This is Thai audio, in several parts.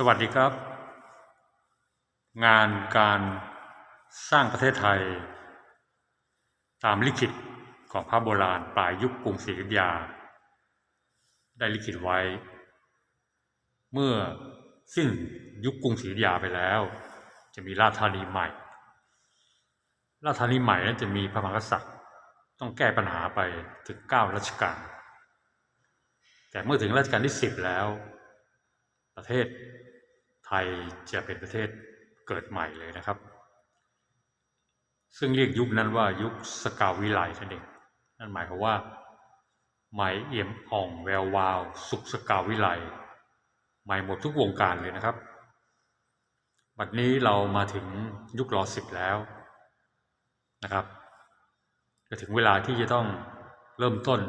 สวัสดีครับ งานการสร้างประเทศไทย ตามลิขิตของพระโบราณปลายยุคกรุงศรีอยุธยา ได้ลิขิตไว้ เมื่อสิ้นยุคกรุงศรีอยุธยาไปแล้ว จะมีราชธานีใหม่ ราชธานีใหม่นั้นจะมีพระมหากษัตริย์ต้องแก้ปัญหาไปถึงเก้ารัชกาลแต่เมื่อถึงรัชกาลที่สิบแล้ว ประเทศไทยจะเป็นประเทศเกิดใหม่เลยนะครับ ซึ่งเรียกยุคนั้นว่ายุคสกาวิไลนั่นเองนั่นหมายความว่าไหมเอี่ยมอ่องแวววาว สุขสกาวิไลใหม่หมดทุกวงการเลยนะครับบัดนี้เรามาถึงยุครอสิบแล้วนะครับจะถึงเวลาที่จะต้องเริ่มต้น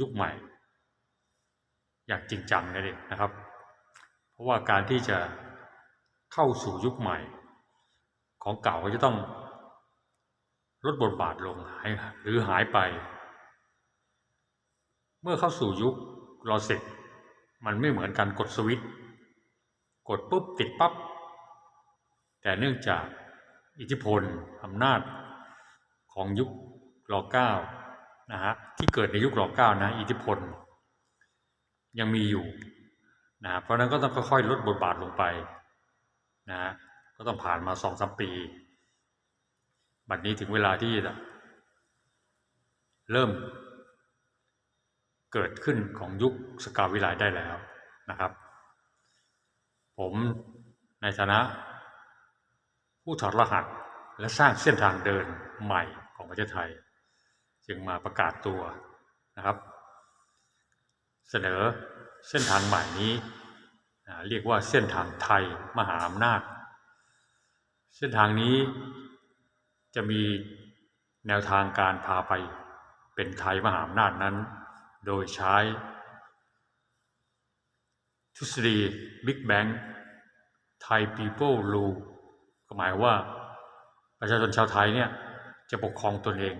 ยุคใหม่ อย่างจริงจังนั่นเองนะครับ เพราะว่าการที่จะเข้าสู่ยุคใหม่ ของเก่าก็จะต้องลดบทบาทลงหายหรือหายไป เมื่อเข้าสู่ยุครอเสร็จมันไม่เหมือนการกดสวิตช์กดปุ๊บติดปั๊บแต่เนื่องจากอิทธิพลอำนาจของยุครอเก้านะฮะที่เกิดในยุครอเก้านะอิทธิพล ยังมีอยู่ นะเพราะนั้นก็ต้องค่อยๆลดบทบาทลงไปนะฮะก็ต้องผ่านมาสองสามปี บัดนี้ถึงเวลาที่เริ่มเกิดขึ้นของยุคสกาวิไลได้แล้วนะครับ ผมในฐานะ ผู้ถอดรหัสและสร้างเส้นทางเดินใหม่ของประเทศไทย จึงมาประกาศตัวนะครับ เสนอ เส้นทางใหม่นี้ เรียกว่าเส้นทางไทยมหาอำนาจ เส้นทางนี้จะมีแนวทางการพาไปเป็นไทยมหาอำนาจนั้น โดยใช้ทฤษฎี Big Bang ไทย People Rule ก็หมายว่าประชาชนชาวไทยเนี่ยจะปกครองตนเอง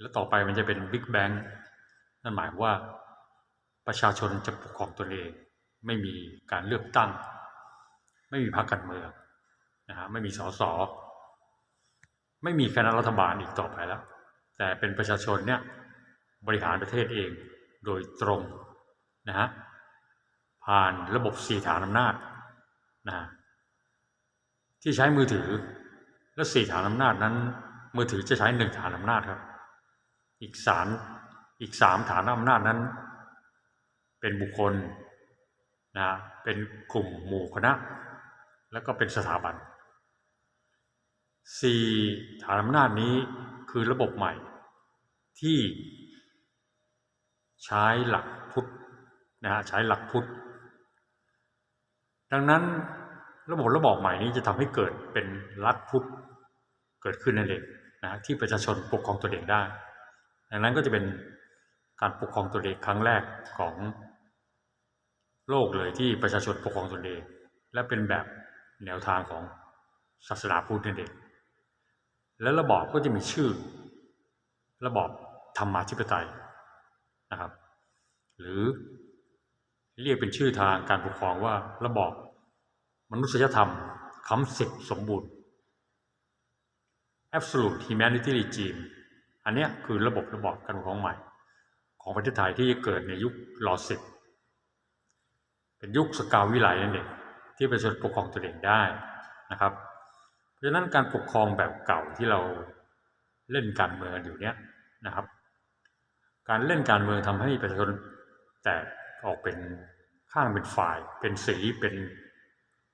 แล้วต่อไปมันจะเป็น Big Bang นั่นหมายว่า ประชาชนจะปกครองตนเอง ไม่มีการเลือกตั้ง ไม่มีพรรคการเมืองนะฮะไม่มีสสไม่มีคณะรัฐบาลอีกต่อไปแล้ว แต่เป็นประชาชนเนี่ยบริหารประเทศเองโดยตรงนะฮะผ่านระบบสี่ฐานอำนาจนะฮะที่ใช้มือถือและสี่ฐานอำนาจนั้น มือถือจะใช้หนึ่งฐานอำนาจครับ อีกสามอีกสามฐานอำนาจนั้น เป็นบุคคลนะเป็นกลุ่มหมู่คณะ แล้วก็เป็นสถาบันสี่ฐานอำนาจนี้คือระบบใหม่ ที่ใช้หลักพุทธนะฮะใช้หลักพุทธ ดังนั้นระบบระบอบใหม่นี้จะทำให้เกิดเป็นรัฐพุทธเกิดขึ้นนั่นเองนะฮะที่ประชาชนปกครองตัวเองได้ ดังนั้นก็จะเป็นการปกครองตัวเองครั้งแรกของ โลกเลยที่ประชาชนปกครองตนเอง และเป็นแบบแนวทางของศาสนาพุทธนั่นเองและระบอบก็จะมีชื่อ ระบอบธรรมาธิปไตยนะครับ หรือเรียกเป็นชื่อทางการปกครองว่าระบอบมนุษยธรรมคำสิทธิสมบูรณ์ absolute humanity regime อันเนี้ยคือระบบระบอบการปกครองใหม่ ของประเทศไทยที่เกิดในยุครอสิบ เป็นยุคสกาววิไลนั่นเองที่ประชาชนปกครองตัวเองได้นะครับ เพราะฉะนั้นการปกครองแบบเก่าที่เราเล่นการเมืองอยู่เนี้ยนะครับ การเล่นการเมืองทำให้ประชาชนแตกออกเป็นข้างเป็นฝ่าย เป็นสีเป็น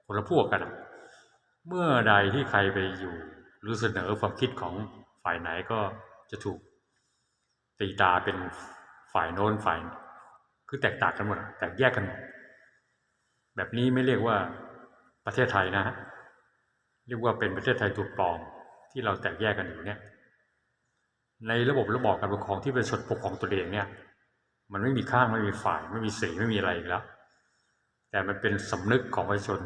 คนละพวกกัน เมื่อใดที่ใครไปอยู่หรือเสนอความคิดของฝ่ายไหนก็จะถูกตีตาเป็นฝ่ายโน้นฝ่าย คือแตกต่างกันหมดแตกแยกกันหมด แบบนี้ไม่เรียกว่าประเทศไทยนะฮะเรียกว่าเป็นประเทศไทยถูกปลอมที่เราแตกแยกกันอยู่เนี่ย ในระบบระบอบการปกครองที่เป็นชนปกครองตัวเองเนี่ย มันไม่มีข้างไม่มีฝ่าย ไม่มีสีไม่มีอะไรอีกแล้ว แต่มันเป็นสำนึกของประชาชน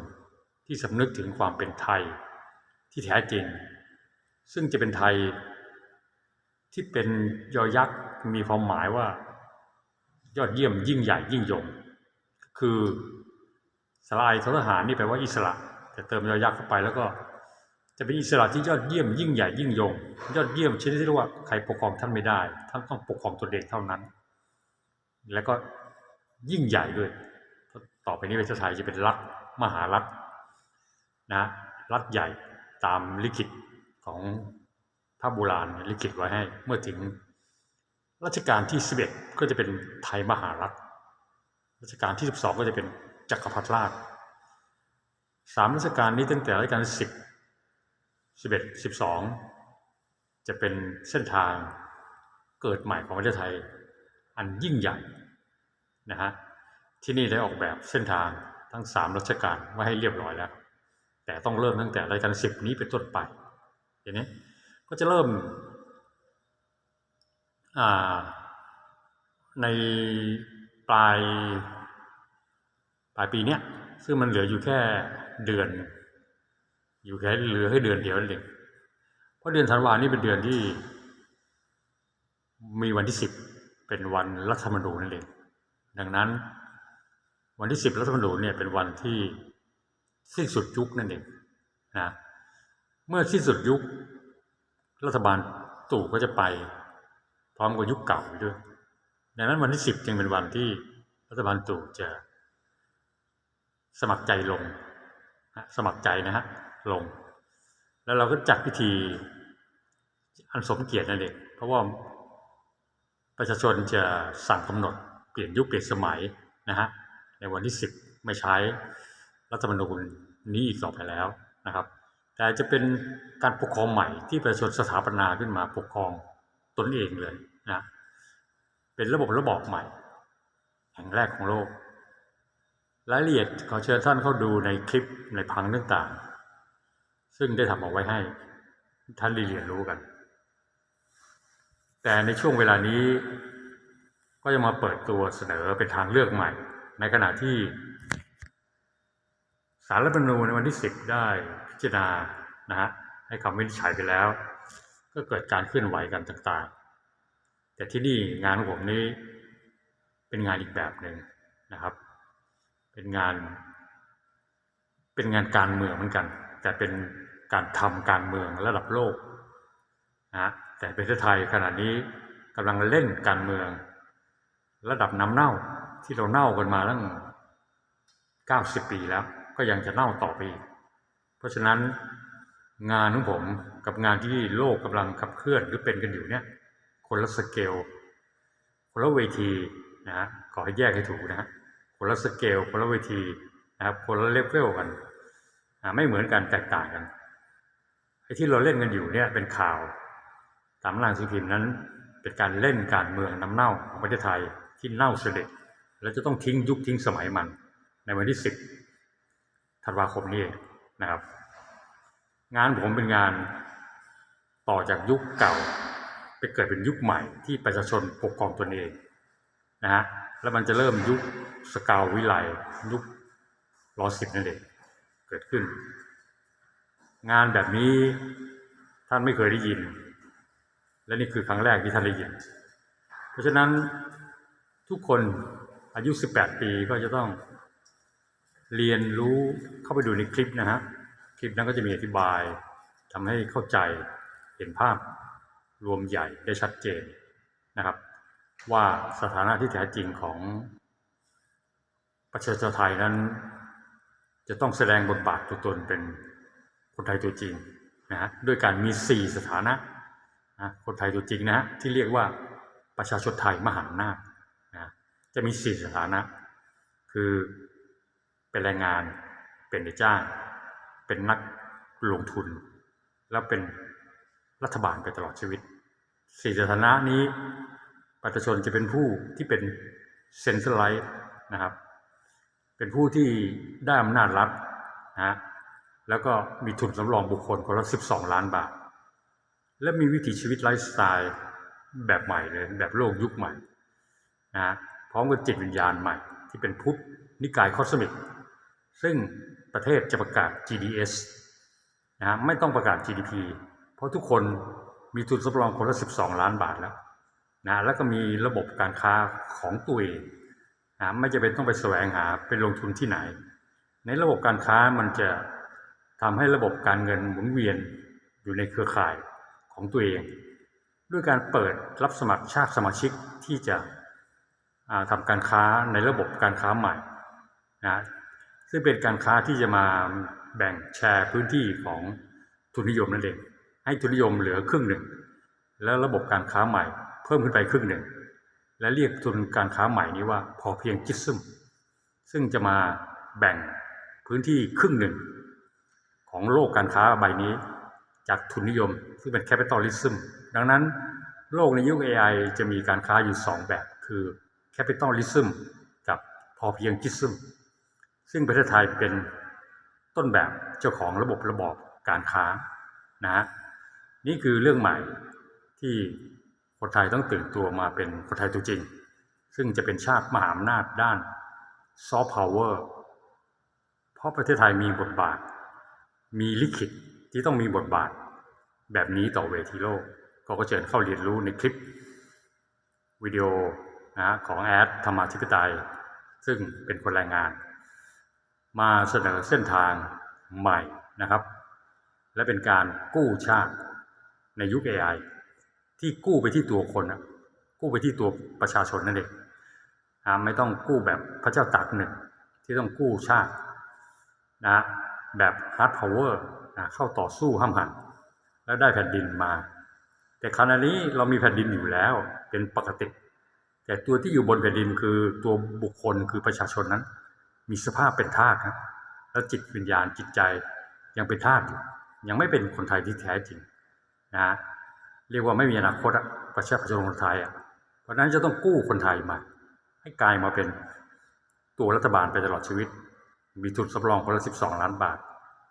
ที่สำนึกถึงความเป็นไทยที่แท้จริง ซึ่งจะเป็นไทยที่เป็นยอยักษ์มีความหมายว่า ยอดเยี่ยมยิ่งใหญ่ยิ่งยง คือ สลายททหารนี่แปลว่าอิสระ แต่เติมยอยักษ์เข้าไปแล้วก็ จะเป็นอิสระที่ยอดเยี่ยมยิ่งใหญ่ยิ่งยง ยอดเยี่ยมชนิดที่เรียกว่าใครปกครองท่านไม่ได้ ท่านต้องปกครองตนเองเท่านั้น แล้วก็ยิ่งใหญ่ด้วย ต่อไปนี้ประเทศไทยจะเป็นรัฐมหารัฐนะรัฐใหญ่ตามลิขิตของพระโบราณลิขิตไว้ให้ เมื่อถึงรัชกาลที่ 11 ก็จะเป็นไทยมหารัฐรัชกาลที่ 12 ก็จะเป็น จักรพรรดิราชสามรัชกาลนี้ตั้งแต่รัชกาลที่10 11 12จะเป็นเส้นทางเกิดใหม่ของประเทศไทย อันยิ่งใหญ่นะฮะที่นี่ได้ออกแบบเส้นทางทั้งสามรัชกาลไว้ให้เรียบร้อยแล้ว แต่ต้องเริ่มตั้งแต่รายการสิบนี้เป็นต้นไปอย่างนี้ก็จะเริ่มอ่าในปลาย ปลายปีเนี้ยซึ่งมันเหลืออยู่แค่เดือน อยู่แค่เหลือให้เดือนเดียวนั่นเองเพราะเดือนธันวานี่เป็นเดือนที่ มีวันที่สิบเป็นวันรัฐธรรมนูญนั่นเองดังนั้น วันที่สิบรัฐธรรมนูญเนี่ยเป็นวันที่สิ้นสุดยุคนั่นเองนะเมื่อสิ้นสุดยุค รัฐบาลตู่ก็จะไป พร้อมกับยุคเก่าไปด้วย ดังนั้นวันที่สิบจึงเป็นวันที่รัฐบาลตู่จะ สมัครใจลง สมัครใจนะฮะลง แล้วเราก็จัดพิธีอันสมเกียรตินั่นเองเพราะว่าประชาชนจะสั่งกำหนดเปลี่ยนยุคเปลี่ยนสมัยนะฮะในวันที่ 10 ไม่ใช้รัฐธรรมนูญนี้อีกต่อไปแล้วนะครับ แต่จะเป็นการปกครองใหม่ที่ประชาชนสถาปนาขึ้นมาปกครองตนเองเลยนะเป็นระบบระบอบใหม่แห่งแรกของโลก รายละเอียดขอเชิญท่านเข้าดูในคลิปในพังต่างๆ ซึ่งได้ทำเอาไว้ให้ท่านเรียนรู้กัน แต่ในช่วงเวลานี้ก็จะมาเปิดตัวเสนอเป็นทางเลือกใหม่ ในขณะที่สารรัฐธรรมนูญในวันที่10ได้พิจารณานะฮะให้คำวินิจฉัยไปแล้ว ก็เกิดการเคลื่อนไหวกันต่างๆ แต่ที่นี่งานของผมนี้เป็นงานอีกแบบหนึ่งนะครับ เป็นงาน เป็นงานการเมืองเหมือนกัน แต่เป็นการทำการเมืองระดับโลกนะแต่ประเทศไทยขณะนี้กำลังเล่นการเมือง ระดับน้ำเน่าที่เราเน่ากันมาตั้ง90ปีแล้ว ก็ยังจะเน่าต่อไปอีกเพราะฉะนั้นงานของผมกับงานที่โลกกำลังขับเคลื่อนหรือเป็นกันอยู่เนี่ย คนละสเกลคนละเวทีนะฮะขอให้แยกให้ถูกนะฮะ คนละสเกลคนละเวทีนะครับคนละเลเวลกันไม่เหมือนกันแตกต่างกันไอ้ที่เราเล่นกันอยู่เนี่ยเป็นข่าวตามหลังสือพิมพ์นั้น เป็นการเล่นการเมืองน้ำเน่าของประเทศไทยที่เน่าเสด็จและจะต้องทิ้งยุคทิ้งสมัยมัน ในวันที่สิบธันวาคมนี้นะครับ งานผมเป็นงานต่อจากยุคเก่า ไปเกิดเป็นยุคใหม่ที่ประชาชนปกครองตนเองนะฮะ แล้วมันจะเริ่มยุคสกาววิไลยุครอสิบนั่นเองเกิดขึ้น งานแบบนี้ท่านไม่เคยได้ยิน และนี่คือครั้งแรกที่ท่านได้ยิน เพราะฉะนั้นทุกคนอายุ 18 ปีก็จะต้องเรียนรู้เข้าไปดูในคลิปนะฮะ คลิปนั้นก็จะมีอธิบายทำให้เข้าใจเห็นภาพรวมใหญ่ได้ชัดเจนนะครับ ว่าสถานะที่แท้จริงของประชาชนไทยนั้น จะต้องแสดงบทบาทตัวตนเป็นคนไทยตัวจริงนะฮะด้วยการมีสี่สถานะนะคนไทยตัวจริงนะฮะที่เรียกว่าประชาชนไทยมหาอำนาจนะจะมีสี่สถานะ คือเป็นแรงงาน เป็นนายจ้าง เป็นนักลงทุน แล้วเป็นรัฐบาลไปตลอดชีวิตสี่สถานะนี้ ประชาชนจะเป็นผู้ที่เป็นเซน t ร a ไลท์นะครับ เป็นผู้ที่ได้อำนาจรัฐนะฮะแล้วก็มีทุนสำรองบุคคลคนละ 12 ล้านบาท และมีวิถีชีวิตไลฟ์สไตล์แบบใหม่เลย แบบโลกยุคใหม่นะฮะพร้อมกับจิตวิญญาณใหม่ ที่เป็นพุทธนิกายคอสมิก ซึ่งประเทศจะประกาศ GDS นะฮะไม่ต้องประกาศ GDP เพราะทุกคนมีทุนสำรองคนละ 12 ล้านบาทแล้ว นะแล้วก็มีระบบการค้าของตัวเองนะไม่จะเป็นต้องไปแสวงหาเป็นลงทุนที่ไหน ในระบบการค้ามันจะทำให้ระบบการเงินหมุนเวียนอยู่ในเครือข่ายของตัวเอง ด้วยการเปิดรับสมัครชาติสมาชิกที่จะอ่าทำการค้าในระบบการค้าใหม่นะซึ่งเป็นการค้าที่จะมาแบ่งแชร์พื้นที่ของทุนนิยมนั่นเองให้ทุนนิยมเหลือครึ่งหนึ่ง แล้วระบบการค้าใหม่ เพิ่มขึ้นไปครึ่งหนึ่ง และเรียกทุนการค้าใหม่นี้ว่าพอเพียงจิตซึมซึ่งจะมาแบ่งพื้นที่ครึ่งหนึ่ง ของโลกการค้าใบนี้ จากทุนนิยมซึ่งเป็นแคปิตอลิซึมดังนั้นโลกในยุค AI จะมีการค้าอยู่ 2 แบบ คือแคปิตอลิซึมกับพอเพียงจิตซึมซึ่งประเทศไทยเป็นต้นแบบเจ้าของระบบระบอบการค้านะฮะนี่คือเรื่องใหม่ที่ คนไทยต้องตื่นตัวมาเป็นคนไทยตัวจริง ซึ่งจะเป็นชาติมหาอำนาจด้านซอฟต์พาวเวอร์เพราะประเทศไทยมีบทบาท มีลิขิตที่ต้องมีบทบาท แบบนี้ต่อเวทีโลก ก็ก็เชิญเข้าเรียนรู้ในคลิปวิดีโอนะของแอดธรรมาธิปไตย ซึ่งเป็นคนรายงาน มาเสนอเส้นทางใหม่นะครับ และเป็นการกู้ชาติในยุค AI ที่กู้ไปที่ตัวคนนะกู้ไปที่ตัวประชาชนนั่นเองไม่ต้องกู้แบบพระเจ้าตากหนึ่งที่ต้องกู้ชาตินะแบบฮาร์ดพาวเวอร์เข้าต่อสู้ห้ามหันแล้วได้แผ่นดินมา แต่ขณะนี้เรามีแผ่นดินอยู่แล้วเป็นปกติ แต่ตัวที่อยู่บนแผ่นดินคือตัวบุคคลคือประชาชนนั้น มีสภาพเป็นทาสครับแล้วจิตวิญญาณจิตใจยังเป็นทาสอยู่ยังไม่เป็นคนไทยที่แท้จริงนะฮะ เรียกว่าไม่มีอนาคตอะประชาชนคนไทยอะเพราะนั้นจะต้องกู้คนไทยมา ให้กลายมาเป็นตัวรัฐบาลไปตลอดชีวิต มีทุนสำรองคนละ 12 ล้านบาท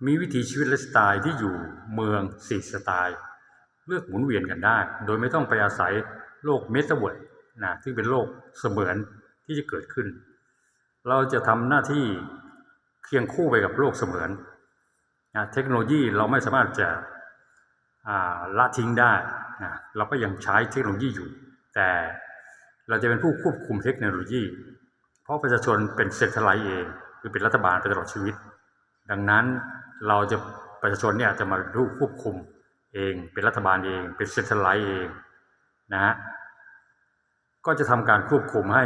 มีวิถีชีวิตและสไตล์ที่อยู่เมืองสี่สไตล์ เลือกหมุนเวียนกันได้ โดยไม่ต้องไปอาศัยโลกเมตาเวิร์ดนะซึ่งเป็นโลกเสมือนที่จะเกิดขึ้น เราจะทำหน้าที่เคียงคู่ไปกับโลกเสมือนนะเทคโนโลยีเราไม่สามารถจะละทิ้งได้ นะเราก็ยังใช้เทคโนโลยีอยู่ แต่เราจะเป็นผู้ควบคุมเทคโนโลยี เพราะประชาชนเป็นเซ็นทรัลไลเองคือเป็นรัฐบาลไปตลอดชีวิต ดังนั้นเราจะประชาชนเนี่ยจะมาดูควบคุมเองเป็นรัฐบาลเอง เป็นเซ็นทรัลไลเองนะฮะก็จะทำการควบคุมให้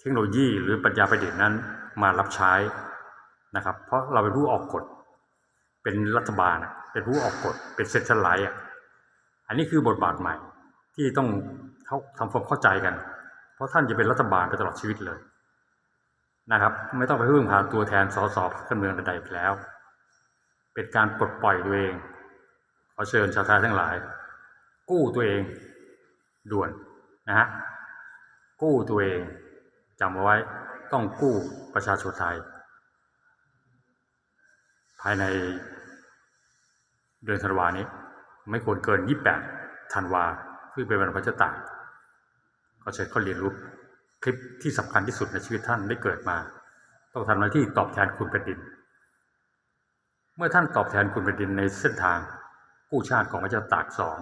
เทคโนโลยีหรือปัญญาประดิษฐ์นั้นมารับใช้นะครับ เพราะเราเป็นผู้ออกกฎเป็นรัฐบาลเป็นผู้ออกกฎเป็นเซ็นทรัลไลซ์ อันนี้คือบทบาทใหม่ที่ต้องทำความเข้าใจกัน เพราะท่านจะเป็นรัฐบาลไปตลอดชีวิตเลยนะครับ ไม่ต้องไปพึ่งพาตัวแทนสสพรรคการเมืองใดๆอีกแล้ว เป็นการปลดปล่อยตัวเอง ขอเชิญชาวไทยทั้งหลาย กู้ตัวเองด่วนนะฮะกู้ตัวเองจำเอาไว้ต้องกู้ประชาชนไทย ภายในเดือนธันวานี้ ไม่ควรเกิน 28ธันวาคือเป็นวันพระเจ้าตากก็เชิญเขาเรียนรู้คลิปที่สำคัญที่สุดในชีวิตท่านได้เกิดมา ต้องทำหน้าที่ตอบแทนคุณแผ่นดิน เมื่อท่านตอบแทนคุณแผ่นดินในเส้นทางกู้ชาติของพระเจ้าตากสอง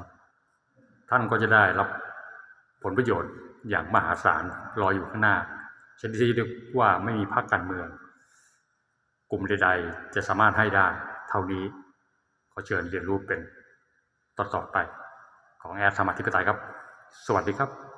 ท่านก็จะได้รับผลประโยชน์อย่างมหาศาลรออยู่ข้างหน้าชนิดที่เรียกว่าไม่มีพรรคการเมือง กลุ่มใด ๆ จะสามารถให้ได้ เท่านี้ขอเชิญเรียนรู้เป็น ต่อๆไปของแอร์ธรรมธิปไตยครับ สวัสดีครับ